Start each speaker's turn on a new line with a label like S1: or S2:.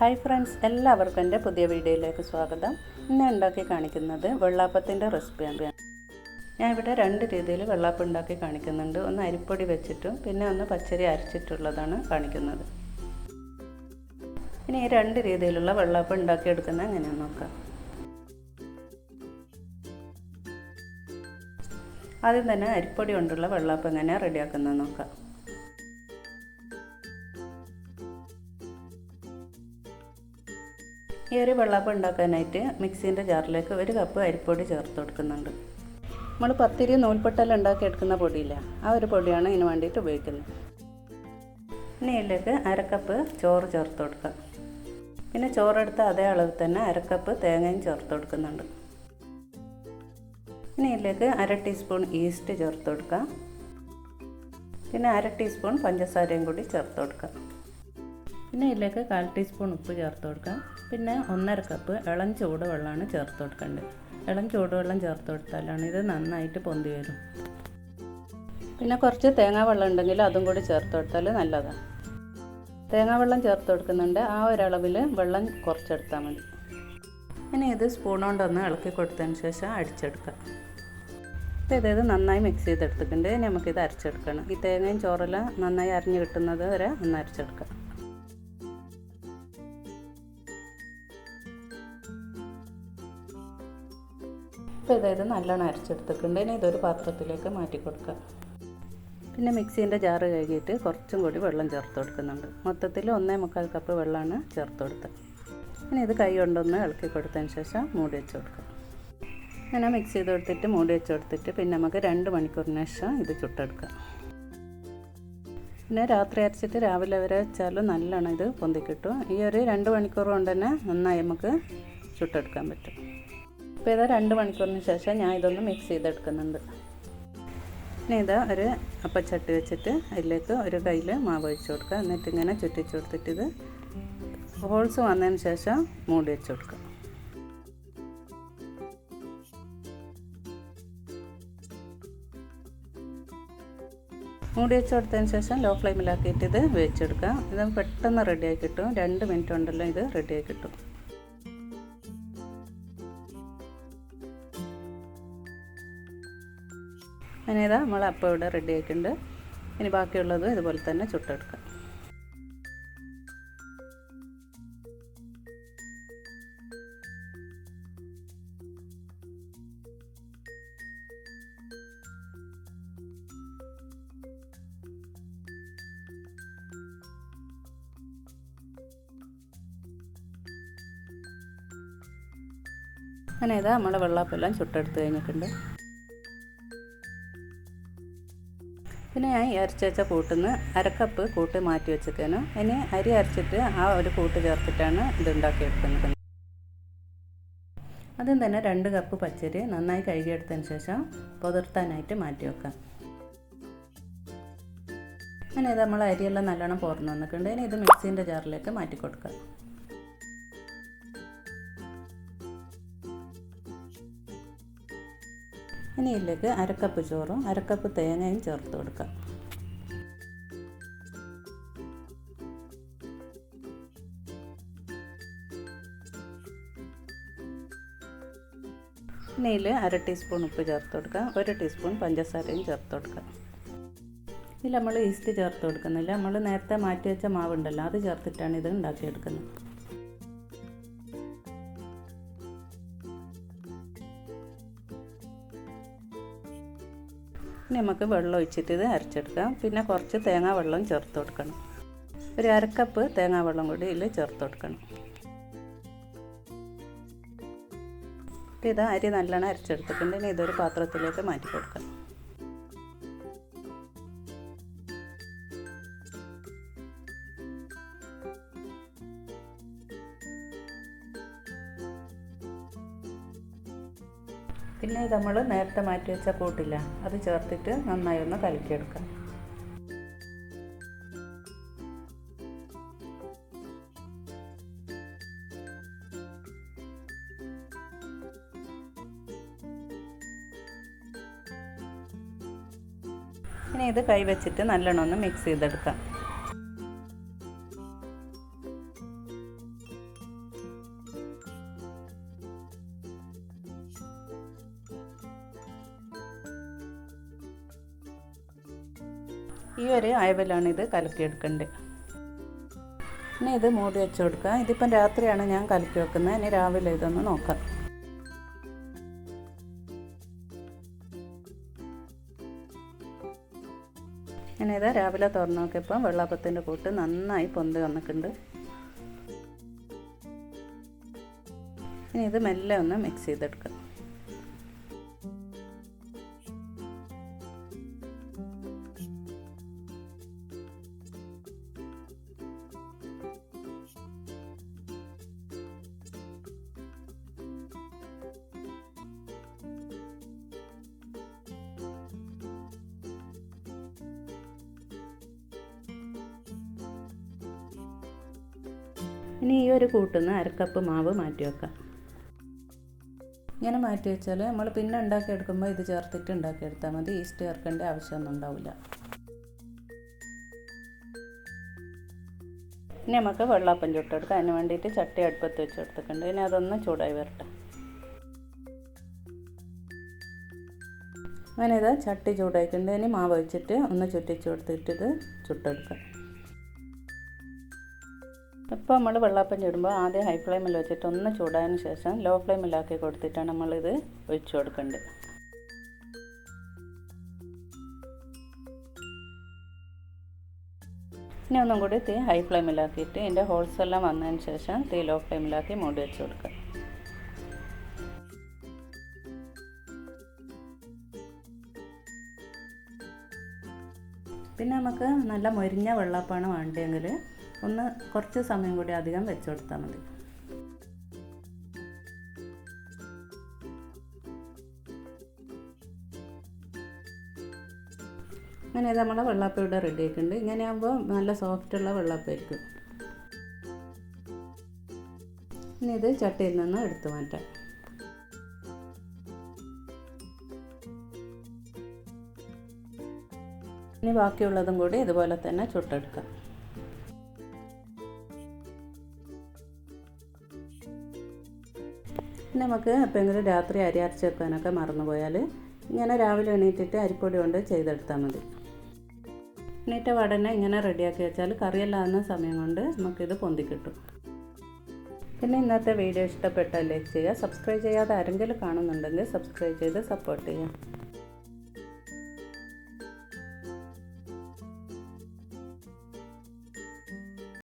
S1: Hi friends എല്ലാവർക്കും എന്റെ പുതിയ വീഡിയോയിലേക്ക് സ്വാഗതം. ഇന്ന് ഉണ്ടാക്കി കാണിക്കുന്നത് വെള്ളാപ്പത്തിന്റെ റെസിപ്പിയാണ് ഞാൻ ഇവിടെ രണ്ട് രീതിയിൽ വെള്ളാപ്പം ഉണ്ടാക്കി കാണിക്കുന്നുണ്ട്. ഒന്ന് അരിപ്പൊടി വെച്ചിട്ടും പിന്നെ ഒന്ന് പച്ചരി അരച്ചിട്ടുള്ളതാണ് കാണിക്കുന്നത്. ഇനി ഈ രണ്ട് രീതിയിലുള്ള വെള്ളാപ്പം ഉണ്ടാക്കിയെടുക്കുന്നത് എങ്ങനെയാണെന്ന് നോക്കാം. ആദ്യം തന്നെ അരിപ്പൊടി കൊണ്ടുള്ള വെള്ളാപ്പം എങ്ങനെയാണ് റെഡിയാക്കുന്നത് നോക്കാം. ഈ ഒരു വെള്ളപ്പം ഉണ്ടാക്കാനായിട്ട് മിക്സീന്റെ ജാറിലേക്ക് ഒരു കപ്പ് അരിപ്പൊടി ചേർത്ത് കൊടുക്കുന്നുണ്ട്. നമ്മൾ പത്തിരി നൂൽപ്പട്ടെല്ലാം ഉണ്ടാക്കി എടുക്കുന്ന പൊടിയില്ല ആ ഒരു പൊടിയാണ് ഇതിന് വേണ്ടിയിട്ട് ഉപയോഗിക്കുന്നത്. ഇനി ഇതിലേക്ക് അരക്കപ്പ് ചോറ് ചേർത്ത് കൊടുക്കാം. പിന്നെ ചോറെടുത്ത അതേ അളവിൽ തന്നെ അരക്കപ്പ് തേങ്ങയും ചേർത്ത് കൊടുക്കുന്നുണ്ട്. ഇനി ഇതിലേക്ക് അര ടീസ്പൂൺ ഈസ്റ്റ് ചേർത്ത് കൊടുക്കാം. പിന്നെ അര ടീസ്പൂൺ പഞ്ചസാരയും കൂടി ചേർത്ത് കൊടുക്കാം. പിന്നെ ഇതിലേക്ക് കാൽ ടീസ്പൂൺ ഉപ്പ് ചേർത്ത് കൊടുക്കാം. പിന്നെ ഒന്നര കപ്പ് ഇളം ചൂടുവെള്ളമാണ് ചേർത്ത് കൊടുക്കേണ്ടത്. ഇളം ചൂടുവെള്ളം ചേർത്ത് കൊടുത്താലാണ് ഇത് നന്നായിട്ട് പൊന്തി വരും. പിന്നെ കുറച്ച് തേങ്ങാ വെള്ളം ഉണ്ടെങ്കിൽ അതും കൂടി ചേർത്ത് കൊടുത്താൽ നല്ലതാണ്. തേങ്ങാ വെള്ളം ചേർത്ത് കൊടുക്കുന്നുണ്ട്. ആ ഒരളവിൽ വെള്ളം കുറച്ചെടുത്താൽ മതി. ഇനി ഇത് സ്പൂൺ കൊണ്ടൊന്ന് ഇളക്കി കൊടുത്തതിന് ശേഷം അടിച്ചെടുക്കാം. അപ്പോൾ ഇതേത് നന്നായി മിക്സ് ചെയ്തെടുത്തിട്ടുണ്ട്. നമുക്കിത് അരച്ചെടുക്കണം. ഈ തേങ്ങയും ചോറെല്ലാം നന്നായി അരിഞ്ഞ് കിട്ടുന്നത് വരെ ഒന്ന് അരച്ചെടുക്കാം. ഇപ്പോൾ അതായത് നല്ലോണം അരച്ചെടുത്തിട്ടുണ്ട്. ഇനി ഇതൊരു പാത്രത്തിലേക്ക് മാറ്റി കൊടുക്കുക പിന്നെ മിക്സീന്റെ ജാറ് കഴുകിയിട്ട് കുറച്ചും കൂടി വെള്ളം ചേർത്ത് കൊടുക്കുന്നുണ്ട്. മൊത്തത്തിൽ ഒന്നേ മുക്കാൽ കപ്പ് വെള്ളമാണ് ചേർത്ത് കൊടുത്തത്. ഇനി ഇത് കൈ കൊണ്ടൊന്ന് ഇളക്കി കൊടുത്തതിന് ശേഷം മൂടി വെച്ച് കൊടുക്കുക അങ്ങനെ മിക്സ് ചെയ്ത് കൊടുത്തിട്ട് മൂടി വെച്ച് കൊടുത്തിട്ട് പിന്നെ നമുക്ക് രണ്ട് മണിക്കൂറിന് ശേഷം ഇത് ചുട്ടെടുക്കാം. പിന്നെ രാത്രി അരച്ചിട്ട് രാവിലെ വരെ വെച്ചാലും നല്ലോണം ഇത് പൊന്തി കിട്ടും. ഈ ഒരു രണ്ട് മണിക്കൂർ കൊണ്ട് തന്നെ നന്നായി നമുക്ക് ചുട്ടെടുക്കാൻ പറ്റും. ഇപ്പോൾ ഇതാ രണ്ട് മണിക്കൂറിന് ശേഷം ഞാൻ ഇതൊന്ന് മിക്സ് ചെയ്തെടുക്കുന്നുണ്ട്. പിന്നെ ഇതാ ഒരു അപ്പച്ചട്ടി വെച്ചിട്ട് അതിലേക്ക് ഒരു കയ്യിൽ മാവ് ഒഴിച്ച് കൊടുക്കുക. എന്നിട്ട് ഇങ്ങനെ ചുറ്റിച്ച് കൊടുത്തിട്ട് ഇത് ഹോൾസ് വന്നതിന് ശേഷം മൂടി വെച്ച് കൊടുക്കുക. മൂടി വെച്ച് കൊടുത്തതിന് ശേഷം ലോ ഫ്ലെയിമിലാക്കിയിട്ട് ഇത് വേവിച്ചെടുക്കുക. ഇത് പെട്ടെന്ന് റെഡിയായി കിട്ടും. രണ്ട് മിനിറ്റ് കൊണ്ടല്ലോ ഇത് റെഡിയായി കിട്ടും. അങ്ങനെ ഇതാ നമ്മൾ അപ്പം ഇവിടെ റെഡി ആക്കിയിട്ടുണ്ട് ഇനി ബാക്കിയുള്ളതും ഇതുപോലെ തന്നെ ചുട്ടെടുക്കാം. അങ്ങനെ ഇതാ നമ്മുടെ വെള്ളാപ്പെല്ലാം ചുട്ടെടുത്ത് കഴിഞ്ഞിട്ടുണ്ട്. പിന്നെ ഞാൻ ഇറച്ചി വെച്ച കൂട്ടിന്ന് അരക്കപ്പ് കൂട്ട് മാറ്റി വെച്ചേക്കാനും? ഇനി അരി അരച്ചിട്ട് ആ ഒരു കൂട്ട് ചേർത്തിട്ടാണ് ഇത് ഉണ്ടാക്കിയെടുക്കുന്നത്. ആദ്യം തന്നെ രണ്ട് കപ്പ് പച്ചരി നന്നായി കഴുകിയെടുത്തതിന് ശേഷം പുതിർത്താനായിട്ട് മാറ്റി വെക്കാം. അങ്ങനെ ഇത് നമ്മൾ അരിയെല്ലാം നല്ലോണം പോർന്ന് വന്നിട്ടുണ്ട്. ഇനി ഇത് മിക്സീന്റെ ജാറിലേക്ക് മാറ്റി കൊടുക്കാം. ഇനി ഇതിലേക്ക് അരക്കപ്പ് ചോറും അരക്കപ്പ് തേങ്ങയും ചേർത്ത് കൊടുക്കാം ഇനി ഇതിൽ അര ടീസ്പൂൺ ഉപ്പ് ചേർത്ത് കൊടുക്കുക. ഒരു ടീസ്പൂൺ പഞ്ചസാരയും ചേർത്ത് കൊടുക്കുക. ഇതിൽ നമ്മൾ ഈസ്റ്റ് ചേർത്ത് കൊടുക്കുന്നില്ല. നമ്മൾ നേരത്തെ മാറ്റി വെച്ച മാവുണ്ടല്ലോ അത് ചേർത്തിട്ടാണ് ഇത് ഉണ്ടാക്കിയെടുക്കുന്നത്. ഇനി നമുക്ക് വെള്ളം ഒഴിച്ചിട്ട് ഇത് അരച്ചെടുക്കാം. പിന്നെ കുറച്ച് തേങ്ങാ വെള്ളം ചേർത്ത് കൊടുക്കണം. ഒരു അരക്കപ്പ് തേങ്ങാ വെള്ളം കൂടി ഇതിൽ ചേർത്ത് കൊടുക്കണം. ഇത് അരി നല്ലോണം അരച്ചെടുത്തിട്ടുണ്ട്. ഇനി ഇതൊരു പാത്രത്തിലേക്ക് മാറ്റി കൊടുക്കാം പിന്നെ നമ്മൾ നേരത്തെ മാറ്റി വെച്ച കൂട്ടില്ല. അത് ചേർത്തിട്ട് നന്നായി ഒന്ന് കലക്കിയെടുക്കാം. ഇനി ഇത് കൈവച്ചിട്ട് നല്ലോണം ഒന്ന് മിക്സ് ചെയ്തെടുക്കാം. ഈ ഒരു അയവിലാണ് ഇത് കലക്കിയെടുക്കേണ്ടത് ഇനി ഇത് മൂടി വെച്ച് കൊടുക്കുക. ഇതിപ്പം രാത്രിയാണ് ഞാൻ കലക്കി വെക്കുന്നത്. ഇനി രാവിലെ ഇതൊന്ന് നോക്കാം. ഇനി ഇത് രാവിലെ തുറന്ന് നോക്കിയപ്പോൾ വെള്ളാപ്പത്തിന്റെ കൂട്ട് നന്നായി പൊന്തി വന്നിട്ടുണ്ട്. ഇനി ഇത് മെല്ലെ ഒന്ന് മിക്സ് ചെയ്തെടുക്കുക ഇനി ഈ ഒരു കൂട്ടുന്ന അരക്കപ്പ് മാവ് മാറ്റി വെക്കാം. ഇങ്ങനെ മാറ്റി വെച്ചാൽ നമ്മൾ പിന്നെ ഉണ്ടാക്കിയെടുക്കുമ്പോൾ ഇത് ചേർത്തിട്ട് ഉണ്ടാക്കിയെടുത്താൽ മതി. ഈസ്റ്റ് ചേർക്കേണ്ട ആവശ്യമൊന്നും ഉണ്ടാവില്ല. ഇനി നമുക്ക് വെള്ളാപ്പം ചുട്ടെടുക്കാം അതിന് വേണ്ടിയിട്ട് ചട്ടി അടുപ്പത്ത് വെച്ച് കൊടുത്തിട്ടുണ്ട് ഇനി അതൊന്ന് ചൂടായി വരട്ടെ. അങ്ങനെ ഇത് ചട്ടി ചൂടായിട്ടുണ്ട്. ഇനി മാവ് വെച്ചിട്ട് ഒന്ന് ചുറ്റിച്ച് കൊടുത്തിട്ട് ഇത് ചുട്ടെടുക്കാം. ഇപ്പോൾ നമ്മൾ വെള്ളപ്പം ചുടുമ്പോൾ ആദ്യം ഹൈ ഫ്ലെയിമിൽ വെച്ചിട്ട് ഒന്ന് ചൂടായതിന് ശേഷം ലോ ഫ്ലെയിമിലാക്കി കൊടുത്തിട്ടാണ് നമ്മളിത് ഒഴിച്ചു കൊടുക്കേണ്ടത്. ഇനി ഒന്നും കൂടി തീ ഹൈ ഫ്ലെയിമിലാക്കിയിട്ട് ഇതിന്റെ ഹോൾസ് എല്ലാം വന്നതിന് ശേഷം തീ ലോ ഫ്ലെയിമിലാക്കി മൂടി വെച്ച് കൊടുക്കുക. പിന്നെ നമുക്ക് നല്ല മൊരിഞ്ഞ വെള്ളപ്പാണ് വേണ്ടതെങ്കിൽ ഒന്ന് കുറച്ച് സമയം കൂടി അധികം വെച്ച് കൊടുത്താൽ മതി. അങ്ങനെ നമ്മുടെ വെള്ളപ്പം ഇവിടെ റെഡി ആയിട്ടുണ്ട്. ഇങ്ങനെ ആകുമ്പോൾ നല്ല സോഫ്റ്റുള്ള വെള്ളപ്പമായിരിക്കും ഇനി ഇത് ചട്ടിയിൽ നിന്ന് എടുത്തു മാറ്റാം. ഇനി ബാക്കിയുള്ളതും കൂടി ഇതുപോലെ തന്നെ ചുട്ടെടുക്കാം. നമുക്ക് എപ്പോഴെങ്കിലും രാത്രി അരി അരച്ച് വെക്കാനൊക്കെ മറന്നുപോയാൽ ഇങ്ങനെ രാവിലെ എണീറ്റിട്ട് അരിപ്പൊടി കൊണ്ട് ചെയ്തെടുത്താൽ മതി. എണീറ്റ വടനെ ഇങ്ങനെ റെഡിയാക്കി വെച്ചാൽ കറിയല്ലാവുന്ന സമയം കൊണ്ട് നമുക്കിത് പൊന്തി കിട്ടും. പിന്നെ ഇന്നത്തെ വീഡിയോ ഇഷ്ടപ്പെട്ടാൽ ലൈക്ക് ചെയ്യുക സബ്സ്ക്രൈബ് ചെയ്യാതെ ആരെങ്കിലും കാണുന്നുണ്ടെങ്കിൽ സബ്സ്ക്രൈബ് ചെയ്ത് സപ്പോർട്ട് ചെയ്യുക.